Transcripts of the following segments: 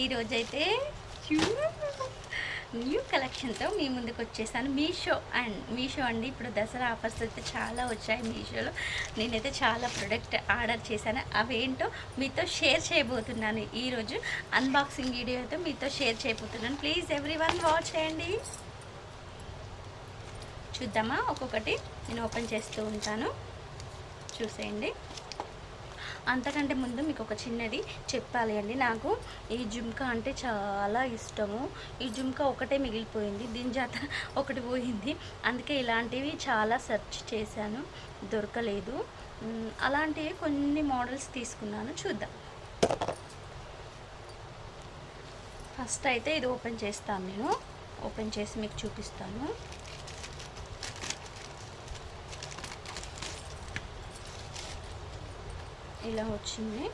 ఈరోజైతే న్యూ కలెక్షన్తో మీ ముందుకు వచ్చేసాను మీషో అండ్ మీషో అండి. ఇప్పుడు దసరా ఆఫర్స్ అయితే చాలా వచ్చాయి మీషోలో. నేనైతే చాలా ప్రొడక్ట్ ఆర్డర్ చేశాను. అవేంటో మీతో షేర్ చేయబోతున్నాను ఈరోజు. అన్బాక్సింగ్ వీడియో అయితే మీతో షేర్ చేయబోతున్నాను. ప్లీజ్ ఎవ్రీ వన్ వాచ్ చేయండి. చూద్దామా? ఒక్కొక్కటి నేను ఓపెన్ చేస్తూ ఉంటాను. చూసేయండి. అంతకంటే ముందు మీకు ఒక చిన్నది చెప్పాలి అండి. నాకు ఈ జుమ్కా అంటే చాలా ఇష్టము. ఈ జుమ్కా ఒకటే మిగిలిపోయింది. దీని జాత ఒకటి పోయింది. అందుకే ఇలాంటివి చాలా సెర్చ్ చేశాను. దొరకలేదు. అలాంటివి కొన్ని మోడల్స్ తీసుకున్నాను. చూద్దాం. ఫస్ట్ అయితే ఇది ఓపెన్ చేస్తాను నేను. ఓపెన్ చేసి మీకు చూపిస్తాను. ఇలా వచ్చింది.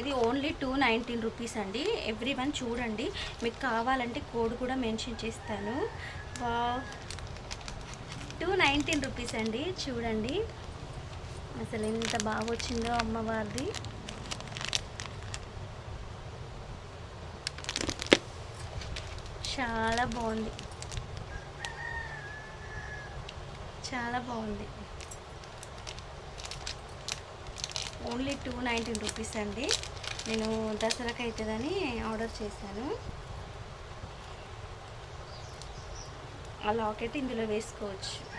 ఇది ఓన్లీ టూ నైన్టీన్ రూపీస్ అండి. ఎవ్రీ వన్ చూడండి. మీకు కావాలంటే కోడ్ కూడా మెన్షన్ చేస్తాను. వా టూ నైన్టీన్ రూపీస్ అండి. చూడండి. అసలు ఎంత బాగా వచ్చిందో అమ్మవారిది. చాలా బాగుంది. చాలా బాగుంది. ఓన్లీ టూ నైంటీన్ రూపీస్ అండి. నేను దసరాకి అవుతుందని ఆర్డర్ చేశాను. ఆ లాకెట్ ఇందులో వేసుకోవచ్చు.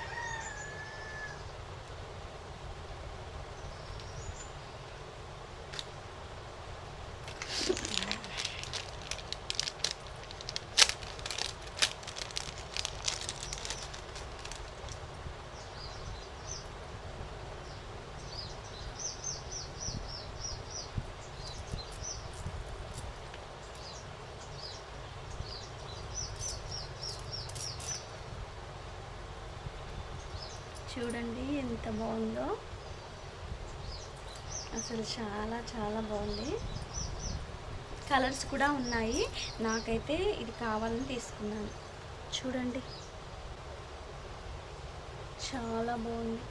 చూడండి ఎంత బాగుందో. అసలు చాలా చాలా బాగుంది. కలర్స్ కూడా ఉన్నాయి. నాకైతే ఇది కావాలని తీసుకున్నాను. చూడండి. చాలా బాగుంది.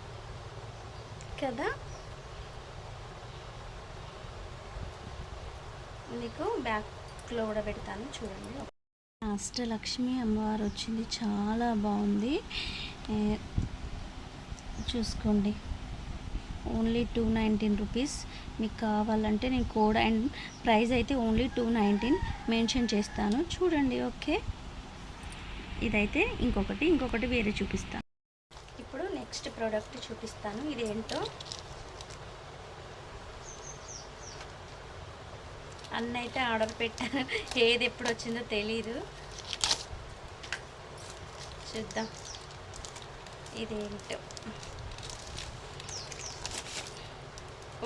కదా? మీకు బ్యాక్లో కూడా పెడతాను. చూడండి. అష్టలక్ష్మి అమ్మవారు వచ్చింది. చాలా బాగుంది. చూసుకోండి. Only two nineteen rupees. మీకు కావాలంటే నేను కోడ్ అండ్ ప్రైస్ అయితే ఓన్లీ టూ నైన్టీన్ మెన్షన్ చేస్తాను. చూడండి ఓకే. ఇదైతే ఇంకొకటి ఇంకొకటి వేరే చూపిస్తాను ఇప్పుడు నెక్స్ట్ ప్రోడక్ట్ చూపిస్తాను. ఇది ఏంటో అన్న అయితే ఆర్డర్ పెట్టాను. ఏది ఎప్పుడు వచ్చిందో తెలీదు. చూద్దాం. ఇదేంటో.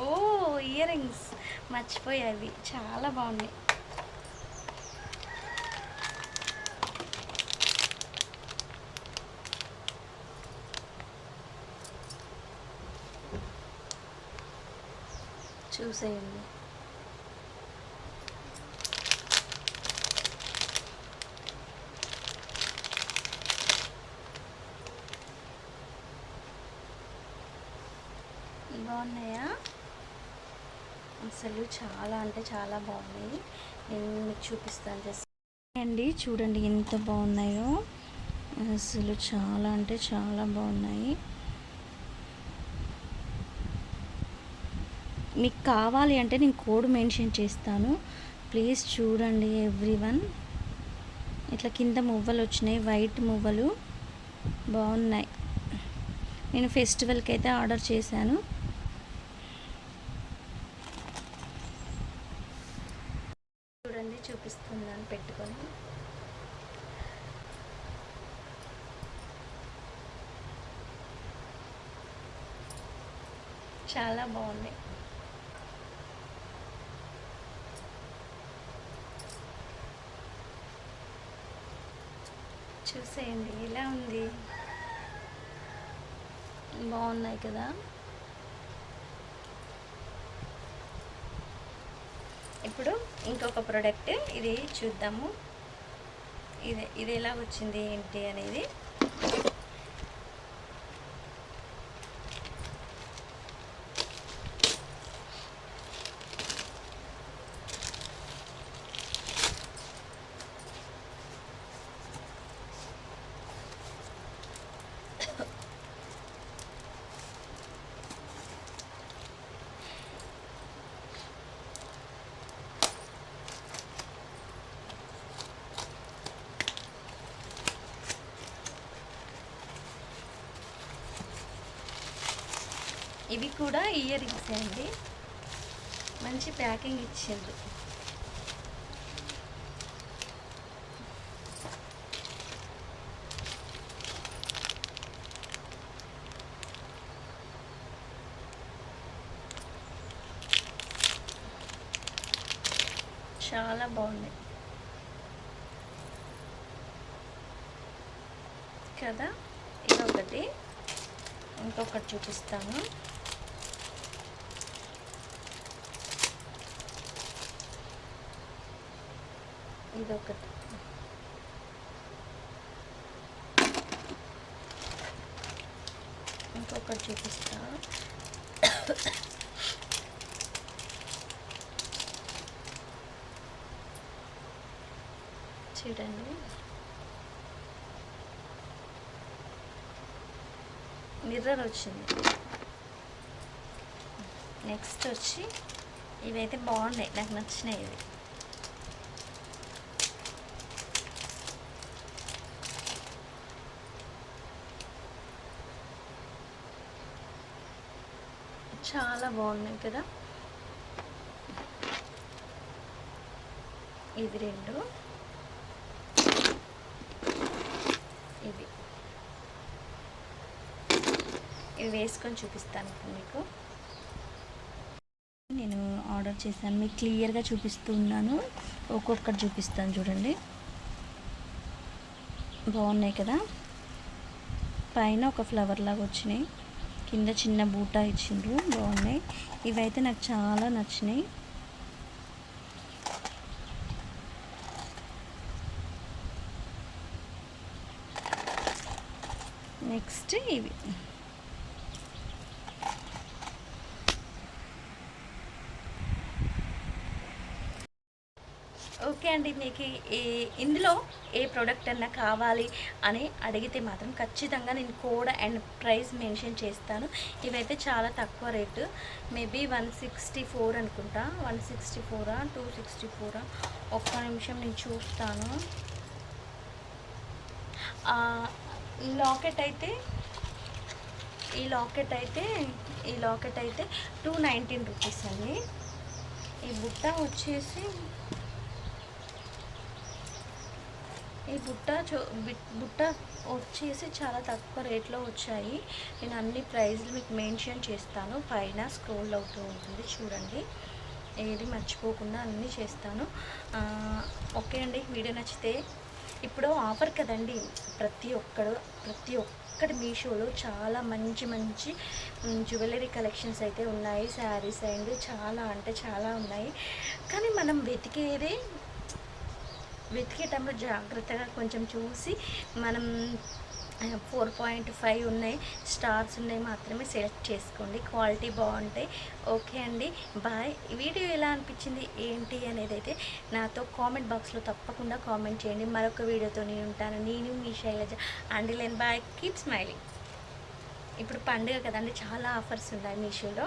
ఓ ఇయర్ రింగ్స్ అవి చాలా బాగున్నాయి. చూసేయండి. బాగున్నాయా? అసలు చాలా అంటే చాలా బాగున్నాయి. నేను మీకు చూపిస్తాను జస్ట్. అండి చూడండి ఎంత బాగున్నాయో. అసలు చాలా అంటే చాలా బాగున్నాయి. మీకు కావాలి అంటే నేను కోడ్ మెన్షన్ చేస్తాను. ప్లీజ్ చూడండి ఎవ్రీ వన్ ఇట్లా కింద మువ్వలు వచ్చినాయి వైట్ మువ్వలు. బాగున్నాయి. నేను ఫెస్టివల్కి అయితే ఆర్డర్ చేశాను చూడండి చూపిస్తున్నాను పెట్టుకొని. చాలా బాగుంది. చూసేయండి ఎలా ఉంది? బాగున్నాయి కదా? ఇప్పుడు ఇంకొక ప్రోడక్ట్ ఇది చూద్దాము. ఇది ఇది ఎలా వచ్చింది ఏంటి అనేది. ఇవి కూడా ఇయర్ రింగ్స్ అండి. మంచి ప్యాకింగ్ ఇచ్చిండ్రు. చాలా బాగున్నాయి. కదా ఇదొకటి. ఇంకొకటి చూపిస్తాను. ఇదొకటి. ఇంకొకటి చూపిస్తా. చూడండి. మిర్రర్ వచ్చింది. నెక్స్ట్ వచ్చి ఇవైతే బాగున్నాయి. నాకు నచ్చినాయి ఇవి. చాలా బాగున్నాయి కదా. ఇది రెండు. ఇవి. ఇవి వేసుకొని చూపిస్తాను ఇప్పుడు మీకు. నేను ఆర్డర్ చేశాను. మీకు క్లియర్గా చూపిస్తున్నాను. ఒక్కొక్కటి చూపిస్తాను చూడండి. బాగున్నాయి కదా. పైన ఒక ఫ్లవర్ లాగా వచ్చినాయి. కింద చిన్న బూటా ఇచ్చిండ్రు. బాగున్నాయి. ఇవైతే నాకు చాలా నచ్చినాయి. నెక్స్ట్ ఇవి. ఓకే అండి మీకు ఈ ఇందులో ఏ ప్రోడక్ట్ అన్నా కావాలి అని అడిగితే మాత్రం ఖచ్చితంగా నేను కోడ్ అండ్ ప్రైస్ మెన్షన్ చేస్తాను. ఇవైతే చాలా తక్కువ rate. Maybe one sixty four అనుకుంటా. వన్ సిక్స్టీ ఫోరా టూ సిక్స్టీ ఫోరా? ఒక్క నిమిషం నేను చూస్తాను. లాకెట్ అయితే ఈ లాకెట్ అయితే ఈ లాకెట్ అయితే టూ నైన్టీన్ రూపీస్ అండి. ఈ బుట్ట వచ్చేసి ఈ బుట్ట చూ బుట్ట వచ్చేసి చాలా తక్కువ రేట్లో వచ్చాయి. నేను అన్ని ప్రైజ్లు మీకు మెన్షన్ చేస్తాను. పైన స్క్రోల్ అవుతూ ఉంటుంది చూడండి. ఏది మర్చిపోకుండా అన్నీ చేస్తాను. ఓకే అండి వీడియో నచ్చితే ఇప్పుడు ఆఫర్ కదండి. ప్రతి ఒక్కడు ప్రతి ఒక్కటి మీషోలో చాలా మంచి మంచి జ్యువెలరీ కలెక్షన్స్ అయితే ఉన్నాయి. శారీస్ అండ్ చాలా అంటే చాలా ఉన్నాయి. కానీ మనం వెతికేదే వెతికేటప్పుడు జాగ్రత్తగా కొంచెం చూసి మనం ఫోర్ పాయింట్ ఫైవ్ ఉన్నాయి స్టార్స్ ఉన్నాయి మాత్రమే సెలెక్ట్ చేసుకోండి. క్వాలిటీ బాగుంటాయి. ఓకే అండి. బాయ్. వీడియో ఎలా అనిపించింది? ఏంటి అనేది అయితే నాతో కామెంట్ బాక్స్లో తప్పకుండా కామెంట్ చేయండి. మరొక వీడియోతో నేను ఉంటాను. నేను మీ శైలజ. అండి లేని బాయ్. Keep smiling. ఇప్పుడు పండుగ కదండి చాలా ఆఫర్స్ ఉన్నాయి మీషోలో.